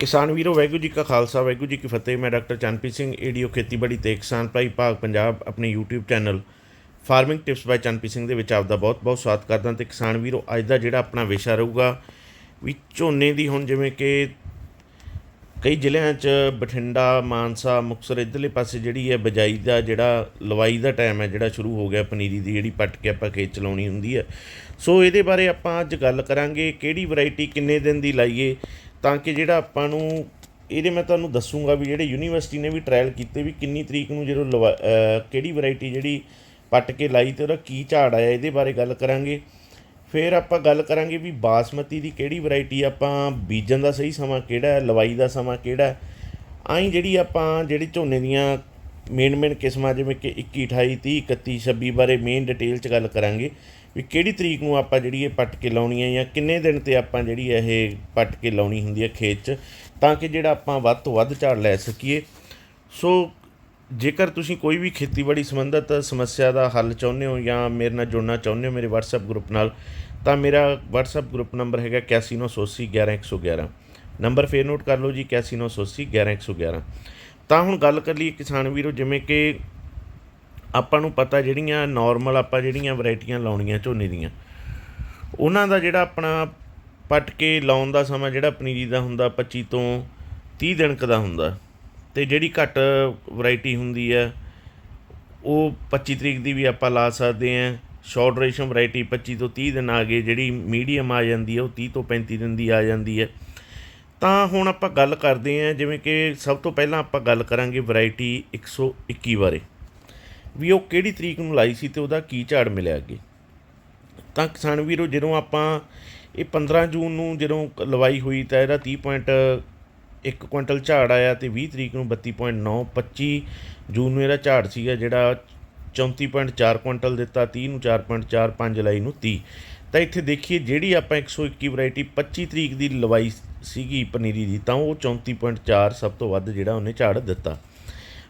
ਕਿਸਾਨ ਵੀਰੋ, ਵਾਹਿਗੁਰੂ ਜੀ ਕਾ ਖਾਲਸਾ, ਵਾਹਿਗੁਰੂ ਜੀ ਕੀ ਫਤਿਹ। ਮੈਂ ਡਾਕਟਰ ਚੰਨਪ੍ਰੀਤ ਸਿੰਘ, ਏਡੀਓ ਖੇਤੀਬਾੜੀ ਤੇ ਕਿਸਾਨ ਭਾਈ ਭਾਗ ਪੰਜਾਬ, ਆਪਣੇ YouTube channel farming tips by Channpreet Singh ਦੇ ਵਿੱਚ ਆਪਦਾ ਬਹੁਤ-ਬਹੁਤ ਸਵਾਗਤ ਕਰਦਾ। ਤੇ ਕਿਸਾਨ ਵੀਰੋ, ਅੱਜ ਦਾ ਜਿਹੜਾ ਆਪਣਾ ਵਿਸ਼ਾ ਰਹੂਗਾ, ਵੀ ਝੋਨੇ ਦੀ ਹੁਣ ਜਿਵੇਂ ਕਿ ਕਈ ਜ਼ਿਲ੍ਹਿਆਂ 'ਚ ਬਠਿੰਡਾ, ਮਾਨਸਾ, ਮੁਕਤਸਰ ਇਧਰਲੇ ਪਾਸੇ ਜਿਹੜੀ ਹੈ ਬਜਾਈ ਦਾ ਜਿਹੜਾ ਲਵਾਈ ਦਾ ਟਾਈਮ ਹੈ, ਜਿਹੜਾ ਸ਼ੁਰੂ ਹੋ ਗਿਆ ਪਨੀਰੀ ਦੀ ਜਿਹੜੀ ਪੱਟ ਕੇ ਆਪਾਂ ਖੇਤ ਚਲਾਉਣੀ ਹੁੰਦੀ ਹੈ। ਸੋ ਇਹਦੇ ਬਾਰੇ ਆਪਾਂ ਅੱਜ ਗੱਲ ਕਰਾਂਗੇ, ਕਿਹੜੀ ਵੈਰਾਈਟੀ ਕਿੰਨੇ ਦਿਨ ਦੀ ਲਾਈਏ ਤਾਂ ਕਿ ਜਿਹੜਾ ਆਪਾਂ ਨੂੰ, ਇਹਦੇ ਮੈਂ ਤੁਹਾਨੂੰ ਦੱਸੂਗਾ ਵੀ ਜਿਹੜੇ ਯੂਨੀਵਰਸਿਟੀ ਨੇ ਵੀ ਟ੍ਰਾਇਲ ਕੀਤੇ ਵੀ ਕਿੰਨੀ ਤਰੀਕ ਨੂੰ ਜਦੋਂ ਲਵਾ- ਕਿਹੜੀ ਵੈਰਾਈਟੀ ਜਿਹੜੀ ਪੱਟ ਕੇ ਲਾਈ ਤੇ ਉਹਦਾ ਕੀ ਝਾੜ ਆਇਆ, ਇਹਦੇ ਬਾਰੇ ਗੱਲ ਕਰਾਂਗੇ। ਫਿਰ ਆਪਾਂ ਗੱਲ ਕਰਾਂਗੇ ਵੀ ਬਾਸਮਤੀ ਦੀ ਕਿਹੜੀ ਵੈਰਾਈਟੀ ਆਪਾਂ ਬੀਜਣ ਦਾ ਸਹੀ ਸਮਾਂ ਕਿਹੜਾ ਹੈ, ਲਵਾਈ ਦਾ ਸਮਾਂ ਕਿਹੜਾ ਹੈ। ਆਈ ਜਿਹੜੀ ਆਪਾਂ ਜਿਹੜੀ ਝੋਨੇ ਦੀਆਂ ਮੇਨ ਮੇਨ ਕਿਸਮਾਂ ਜਿਵੇਂ ਕਿ 21 28 30 31 26 ਬਾਰੇ ਮੇਨ ਡਿਟੇਲ 'ਚ ਗੱਲ ਕਰਾਂਗੇ। ਵੀ ਕਿਹੜੀ ਤਰੀਕ ਨੂੰ ਆਪਾਂ ਜਿਹੜੀ ਇਹ ਪੱਟ ਕੇ ਲਾਉਣੀ ਹੈ ਜਾਂ ਕਿੰਨੇ ਦਿਨ ਤੇ ਆਪਾਂ ਜਿਹੜੀ ਇਹ ਪੱਟ ਕੇ ਲਾਉਣੀ ਹੁੰਦੀ ਹੈ ਖੇਤ 'ਚ, ਤਾਂ ਕਿ ਜਿਹੜਾ ਆਪਾਂ ਵੱਧ ਤੋਂ ਵੱਧ ਝਾੜ ਲੈ ਸਕੀਏ। ਸੋ ਜੇਕਰ ਤੁਸੀਂ ਕੋਈ ਵੀ ਖੇਤੀਬਾੜੀ ਸੰਬੰਧਿਤ ਸਮੱਸਿਆ ਦਾ ਹੱਲ ਚਾਹੁੰਦੇ ਹੋ ਜਾਂ ਮੇਰੇ ਨਾਲ ਜੁੜਨਾ ਚਾਹੁੰਦੇ ਹੋ ਮੇਰੇ WhatsApp ਗਰੁੱਪ ਨਾਲ, ਤਾਂ ਮੇਰਾ WhatsApp ਗਰੁੱਪ ਨੰਬਰ ਹੈਗਾ 8198811111 ਨੰਬਰ ਫੇਰ ਨੋਟ ਕਰ ਲਓ ਜੀ 8198811111 ਤਾਂ ਹੁਣ ਗੱਲ ਕਰ ਲਈਏ ਕਿਸਾਨ ਵੀਰੋ, ਜਿਵੇਂ ਕਿ ਆਪਾਂ ਨੂੰ ਪਤਾ ਜਿਹੜੀਆਂ ਨਾਰਮਲ ਆਪਾਂ ਜਿਹੜੀਆਂ ਵੈਰਾਈਟੀਆਂ ਲਾਉਣੀਆਂ ਝੋਨੇ ਦੀਆਂ, ਉਹਨਾਂ ਦਾ ਜਿਹੜਾ ਆਪਣਾ ਪੱਟ ਕੇ ਲਾਉਣ ਦਾ ਸਮਾਂ ਜਿਹੜਾ ਪਨੀਰੀ ਦਾ ਹੁੰਦਾ 25 ਤੋਂ 30 ਦਿਨ ਕੁ ਦਾ ਹੁੰਦਾ ਤੇ ਜਿਹੜੀ ਘੱਟ ਵੈਰਾਈਟੀ ਹੁੰਦੀ ਹੈ, ਉਹ 25 ਤਰੀਕ ਦੀ ਵੀ ਆਪਾਂ ਲਾ ਸਕਦੇ ਹਾਂ। ਸ਼ਾਰਟ ਰੇਸ਼ਮ ਵੈਰਾਈਟੀ 25 ਤੋਂ 30 ਦਿਨ ਆ ਗਏ, ਜਿਹੜੀ ਮੀਡੀਅਮ ਆ ਜਾਂਦੀ ਹੈ, ਉਹ 30 ਤੋਂ 35 ਦਿਨ ਦੀ ਆ ਜਾਂਦੀ ਹੈ। ਤਾਂ ਹੁਣ ਆਪਾਂ ਗੱਲ ਕਰਦੇ ਹਾਂ, ਜਿਵੇਂ ਕਿ ਸਭ ਤੋਂ ਪਹਿਲਾਂ ਆਪਾਂ ਗੱਲ ਕਰਾਂਗੇ ਵੈਰਾਈਟੀ 121 ਬਾਰੇ। ਵੀ ਉਹ ਕਿਹੜੀ ਤਰੀਕ ਨੂੰ ਲਾਈ ਸੀ ਤੇ ਉਹਦਾ ਕੀ ਝਾੜ ਮਿਲਿਆ ਅੱਗੇ। ਤਾਂ ਕਿਸਾਨ ਵੀਰੋ, ਜਦੋਂ ਆਪਾਂ ਇਹ 15 ਜੂਨ ਨੂੰ ਜਦੋਂ ਲਵਾਈ ਹੋਈ ਤਾਂ ਇਹਦਾ 30.1 ਕੁਇੰਟਲ ਝਾੜ ਆਇਆ ਤੇ 20 ਤਰੀਕ ਨੂੰ 32.9 25 ਜੂਨ ਨੂੰ ਇਹਦਾ ਝਾੜ ਸੀਗਾ ਜਿਹੜਾ 34.4 ਕੁਇੰਟਲ ਦਿੱਤਾ 30 ਨੂੰ 4.4 5 ਜੁਲਾਈ ਨੂੰ 30 ਤਾਂ ਇੱਥੇ ਦੇਖੀਏ ਜਿਹੜੀ ਆਪਾਂ 121 ਵੈਰਾਈਟੀ 25 ਤਰੀਕ ਦੀ ਲਵਾਈ ਸੀਗੀ ਪਨੀਰੀ ਦੀ, ਤਾਂ ਉਹ 34.4 ਸਭ ਤੋਂ ਵੱਧ ਜਿਹੜਾ ਉਹਨੇ ਝਾੜ ਦਿੱਤਾ।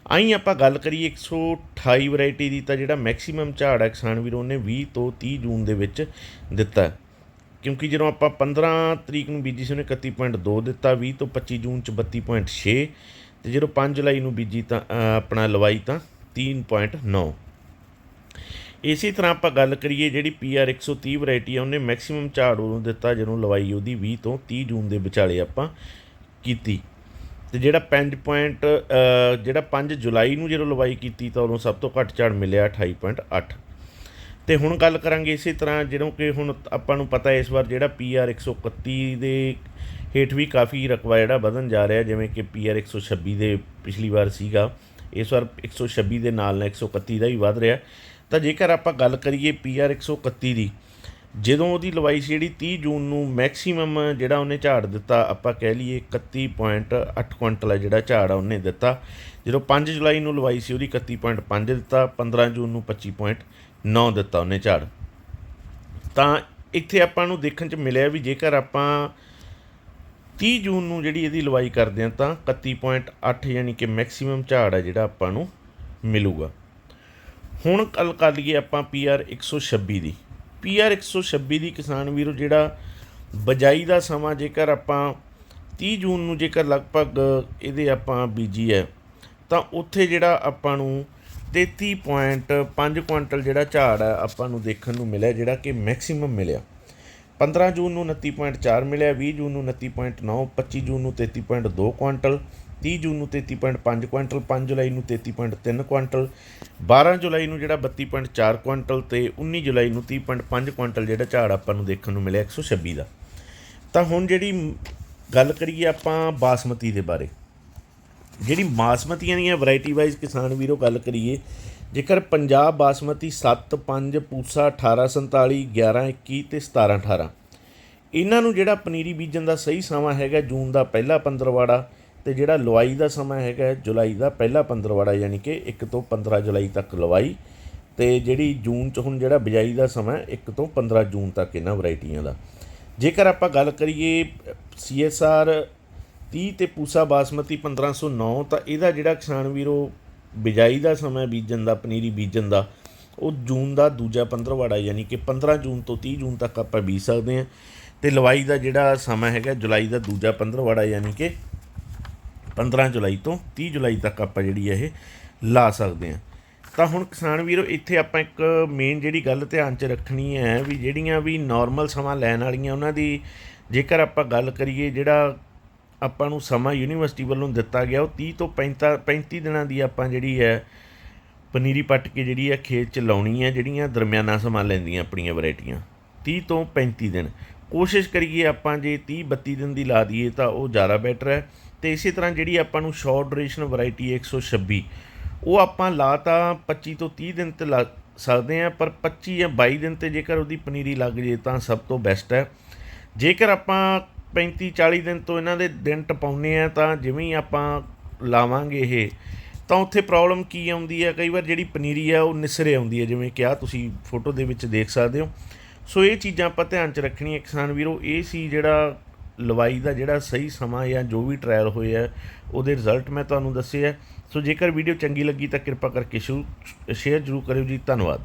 ਆਈ ਆਪਾਂ ਗੱਲ ਕਰੀਏ 128 ਵੈਰਾਈਟੀ ਦੀ ਤਾਂ ਜਿਹੜਾ ਮੈਕਸਿਮਮ ਝਾੜ ਹੈ ਕਿਸਾਨ ਵੀਰੋ ਨੇ 20 ਤੋਂ 30 ਜੂਨ ਦੇ ਵਿੱਚ ਦਿੱਤਾ ਕਿਉਂਕਿ ਜਦੋਂ ਆਪਾਂ 15 ਤਰੀਕ ਨੂੰ ਬੀਜੀ ਸੀ, ਉਹਨੇ 31.2 ਦਿੱਤਾ 20 ਤੋਂ 25 ਜੂਨ ਚ 32.6 ਤੇ ਜਦੋਂ 5 ਜੁਲਾਈ ਨੂੰ ਬੀਜੀ ਤਾਂ ਆਪਣਾ ਲਵਾਈ ਤਾਂ 3.9 ਇਸੇ ਤਰ੍ਹਾਂ ਆਪਾਂ ਗੱਲ ਕਰੀਏ ਜਿਹੜੀ PR 130 ਵੈਰਾਈਟੀ ਆ, ਉਹਨੇ ਮੈਕਸਿਮਮ ਝਾੜ ਉਹਨੂੰ ਦਿੱਤਾ ਜਦੋਂ ਲਵਾਈ ਉਹਦੀ 20 ਤੋਂ 30 ਜੂਨ ਦੇ ਵਿਚਾਲੇ ਆਪਾਂ ਕੀਤੀ। ਤੇ ਜਿਹੜਾ 5 ਪੁਆਇੰਟ ਜਿਹੜਾ 5 ਜੁਲਾਈ ਨੂੰ ਜਦੋਂ ਲਵਾਈ ਕੀਤੀ ਤਾਂ ਉਦੋਂ ਸਭ ਤੋਂ ਘੱਟ ਝਾੜ ਮਿਲਿਆ 28.8 ਤੇ ਹੁਣ ਗੱਲ ਕਰਾਂਗੇ ਇਸੇ ਤਰ੍ਹਾਂ ਜਿਹੜੋਂ ਕਿ ਹੁਣ ਆਪਾਂ ਨੂੰ ਪਤਾ ਹੈ ਇਸ ਵਾਰ ਜਿਹੜਾ PR 131 ਦੇ ਹੇਠ ਵੀ ਕਾਫੀ ਰਕਬਾ ਜਿਹੜਾ ਵਧਣ ਜਾ ਰਿਹਾ, ਜਿਵੇਂ ਕਿ PR 126 ਦੇ ਪਿਛਲੀ ਵਾਰ ਸੀਗਾ। ਇਸ ਵਾਰ 126 ਦੇ ਨਾਲ ਨਾਲ 131 ਦਾ ਵੀ ਵਧ ਰਿਹਾ। ਤਾਂ ਜੇਕਰ ਆਪਾਂ ਗੱਲ ਕਰੀਏ PR 131 ਦੀ ਜਦੋਂ ਉਹਦੀ ਲਵਾਈ ਸੀ ਜਿਹੜੀ 30 ਜੂਨ ਨੂੰ ਮੈਕਸਿਮਮ ਜਿਹੜਾ ਉਹਨੇ ਝਾੜ ਦਿੱਤਾ, ਆਪਾਂ ਕਹਿ ਲਈਏ 31.8 ਕੁਇੰਟਲ ਹੈ ਜਿਹੜਾ ਝਾੜ ਆ ਉਹਨੇ ਦਿੱਤਾ। ਜਦੋਂ 5 ਜੁਲਾਈ ਨੂੰ ਲਵਾਈ ਸੀ, ਉਹਦੀ 31.5 ਦਿੱਤਾ 15 ਜੂਨ ਨੂੰ 25.9 ਦਿੱਤਾ ਉਹਨੇ ਝਾੜ। ਤਾਂ ਇੱਥੇ ਆਪਾਂ ਨੂੰ ਦੇਖਣ ਚ ਮਿਲਿਆ ਵੀ ਜੇਕਰ ਆਪਾਂ 30 ਜੂਨ ਨੂੰ ਜਿਹੜੀ ਇਹਦੀ ਲਵਾਈ ਕਰਦੇ ਹਾਂ ਤਾਂ 31.8 ਯਾਨੀ ਕਿ ਮੈਕਸਿਮਮ ਝਾੜ ਹੈ ਜਿਹੜਾ ਆਪਾਂ ਨੂੰ ਮਿਲੂਗਾ। ਹੁਣ ਗੱਲ ਕਰ ਲਈਏ ਆਪਾਂ PR 126 ਦੀ। PR 126 ਦੀ ਕਿਸਾਨ ਵੀਰੋ, ਜਿਹੜਾ ਬਜਾਈ ਦਾ ਸਮਾਂ ਜੇਕਰ ਆਪਾਂ 30 ਜੂਨ ਨੂੰ ਜੇਕਰ ਲਗਭਗ ਇਹਦੇ ਆਪਾਂ ਬੀਜੀ ਹੈ, ਤਾਂ ਉੱਥੇ ਜਿਹੜਾ ਆਪਾਂ ਨੂੰ 33.5 ਕੁਇੰਟਲ ਜਿਹੜਾ ਝਾੜ ਹੈ ਆਪਾਂ ਨੂੰ ਦੇਖਣ ਨੂੰ ਮਿਲਿਆ, ਜਿਹੜਾ ਕਿ ਮੈਕਸਿਮਮ ਮਿਲਿਆ। 15 ਜੂਨ ਨੂੰ 29.4 ਮਿਲਿਆ 20 ਜੂਨ ਨੂੰ 29.9 25 ਜੂਨ ਨੂੰ 33.2 ਕੁਇੰਟਲ 30 ਜੂਨ ਨੂੰ 33.5 ਕੁਇੰਟਲ 5 ਜੁਲਾਈ ਨੂੰ 33.3 ਕੁਇੰਟਲ 12 ਜੁਲਾਈ ਨੂੰ ਜਿਹੜਾ 32.4 ਕੁਇੰਟਲ ਤੇ 19 ਜੁਲਾਈ ਨੂੰ 30.5 ਕੁਇੰਟਲ ਜਿਹੜਾ ਝਾੜ ਆਪਾਂ ਨੂੰ ਦੇਖਣ ਨੂੰ ਮਿਲਿਆ 126 ਦਾ। ਤਾਂ ਹੁਣ ਜਿਹੜੀ ਗੱਲ ਕਰੀਏ ਆਪਾਂ ਬਾਸਮਤੀ ਦੇ ਬਾਰੇ। ਜਿਹੜੀ ਬਾਸਮਤੀਆਂ ਦੀਆਂ ਵੈਰਾਈਟੀ ਵਾਈਜ਼ ਕਿਸਾਨ ਵੀਰੋ ਗੱਲ ਕਰੀਏ, ਜੇਕਰ ਪੰਜਾਬ ਬਾਸਮਤੀ 7 5 ਪੂਸਾ 1847 11 21 ਤੇ 17 18 ਇਹਨਾਂ ਨੂੰ ਜਿਹੜਾ ਪਨੀਰੀ ਬੀਜਣ ਦਾ ਸਹੀ ਸਮਾਂ ਹੈਗਾ ਜੂਨ ਦਾ ਪਹਿਲਾ ਪੰਦਰਵਾੜਾ ਤੇ ਜਿਹੜਾ ਲਵਾਈ ਦਾ ਸਮਾਂ ਹੈਗਾ ਜੁਲਾਈ ਦਾ, ਪਹਿਲਾ ਪੰਦਰਵਾੜਾ ਯਾਨੀ ਕਿ 1 ਤੋਂ 15 ਜੁਲਾਈ ਤੱਕ ਲਵਾਈ। ਤੇ ਜਿਹੜੀ ਜੂਨ ਚ ਹੁਣ ਜਿਹੜਾ ਬਿਜਾਈ ਦਾ ਸਮਾਂ 1 ਤੋਂ 15 ਜੂਨ ਤੱਕ ਇਹਨਾਂ ਵੈਰਾਈਟੀਆਂ ਦਾ। ਜੇਕਰ ਆਪਾਂ ਗੱਲ ਕਰੀਏ CSR 30 ਤੇ ਪੂਸਾ ਬਾਸਮਤੀ 1509 ਤਾਂ ਇਹਦਾ ਜਿਹੜਾ ਕਿਸਾਨ ਵੀਰੋ ਬਿਜਾਈ ਦਾ ਸਮਾਂ ਬੀਜਣ ਦਾ, ਪਨੀਰੀ ਬੀਜਣ ਦਾ, ਉਹ ਜੂਨ ਦਾ ਦੂਜਾ ਪੰਦਰਵਾੜਾ ਯਾਨੀ ਕਿ 15 ਜੂਨ ਤੋਂ 30 ਜੂਨ ਤੱਕ ਆਪਾਂ ਬੀਜ ਸਕਦੇ ਹਾਂ। ਤੇ ਲਵਾਈ ਦਾ ਜਿਹੜਾ ਸਮਾਂ ਹੈਗਾ, ਜੁਲਾਈ ਦਾ ਦੂਜਾ ਪੰਦਰਵਾੜਾ ਯਾਨੀ ਕਿ 15 ਜੁਲਾਈ ਤੋਂ 30 ਜੁਲਾਈ ਤੱਕ ਆਪਾਂ ਜਿਹੜੀ ਇਹ ਲਾ ਸਕਦੇ ਹਾਂ। ਤਾਂ ਹੁਣ ਕਿਸਾਨ ਵੀਰੋ, ਇੱਥੇ ਆਪਾਂ ਇੱਕ ਮੇਨ ਜਿਹੜੀ ਗੱਲ ਧਿਆਨ 'ਚ ਰੱਖਣੀ ਹੈ ਵੀ ਜਿਹੜੀਆਂ ਵੀ ਨਾਰਮਲ ਸਮਾਂ ਲੈਣ ਵਾਲੀਆਂ ਉਹਨਾਂ ਦੀ, ਜੇਕਰ ਆਪਾਂ ਗੱਲ ਕਰੀਏ ਜਿਹੜਾ ਆਪਾਂ ਨੂੰ ਸਮਾਂ ਯੂਨੀਵਰਸਿਟੀ ਵੱਲੋਂ ਦਿੱਤਾ ਗਿਆ, ਉਹ 30 ਤੋਂ 35 35 ਦਿਨਾਂ ਦੀ ਆਪਾਂ ਜਿਹੜੀ ਹੈ ਪਨੀਰੀ ਪੱਟ ਕੇ ਜਿਹੜੀ ਹੈ ਖੇਤ 'ਚ ਲਾਉਣੀ ਹੈ ਜਿਹੜੀਆਂ ਦਰਮਿਆਨਾ ਸਮਾਂ ਲੈਂਦੀਆਂ ਆਪਣੀਆਂ ਵੈਰਾਈਟੀਆਂ। 30 ਤੋਂ 35 ਦਿਨ। ਕੋਸ਼ਿਸ਼ ਕਰੀਏ ਆਪਾਂ ਜੇ 30 32 ਦਿਨ ਦੀ ਲਾ ਦਈਏ ਤਾਂ ਉਹ ਜ਼ਿਆਦਾ ਬੈਟਰ ਹੈ। ਤੇ ਇਸੇ ਤਰ੍ਹਾਂ ਜਿਹੜੀ ਆਪਾਂ ਨੂੰ ਸ਼ਾਰਟ ਡਿਊਰੇਸ਼ਨ ਵੈਰਾਈਟੀ 126 ਉਹ ਆਪਾਂ ਲਾ ਤਾਂ 25 ਤੋਂ 30 ਦਿਨ ਤੇ ਲਾ ਸਕਦੇ ਆ ਪਰ 25 ਜਾਂ 22 ਦਿਨ ਤੇ ਜੇਕਰ ਉਹਦੀ ਪਨੀਰੀ ਲੱਗ ਜੇ ਤਾਂ ਸਭ ਤੋਂ ਬੈਸਟ ਹੈ। ਜੇਕਰ ਆਪਾਂ 35 40 ਦਿਨ ਤੋਂ ਇਹਨਾਂ ਦੇ ਦਿਨ ਟਪਾਉਂਦੇ ਆ ਤਾਂ ਜਿਵੇਂ ਹੀ ਆਪਾਂ ਲਾਵਾਂਗੇ ਇਹ, ਤਾਂ ਉੱਥੇ ਪ੍ਰੋਬਲਮ ਕੀ ਆਉਂਦੀ ਹੈ? ਕਈ ਵਾਰ ਜਿਹੜੀ ਪਨੀਰੀ ਆ ਉਹ ਨਿਸਰੇ ਆਉਂਦੀ ਹੈ, ਜਿਵੇਂ ਕਿ ਆ ਤੁਸੀਂ ਫੋਟੋ ਦੇ ਵਿੱਚ ਦੇਖ ਸਕਦੇ ਹੋ। ਸੋ ਇਹ ਚੀਜ਼ਾਂ ਆਪਾਂ ਧਿਆਨ 'ਚ ਰੱਖਣੀਆਂ ਕਿਸਾਨ ਵੀਰੋ, ਇਹ ਸੀ ਜਿਹੜਾ ਲਵਾਈ ਦਾ ਜਿਹੜਾ ਸਹੀ ਸਮਾਂ ਜਾਂ ਜੋ ਵੀ ਟ੍ਰਾਇਲ ਹੋਏ ਆ, ਉਹਦੇ ਰਿਜ਼ਲਟ ਮੈਂ ਤੁਹਾਨੂੰ ਦੱਸੇ ਆ। ਸੋ ਜੇਕਰ ਵੀਡੀਓ ਚੰਗੀ ਲੱਗੀ ਤਾਂ ਕਿਰਪਾ ਕਰਕੇ ਸ਼ੇਅਰ ਜ਼ਰੂਰ ਕਰਿਓ ਜੀ। ਧੰਨਵਾਦ।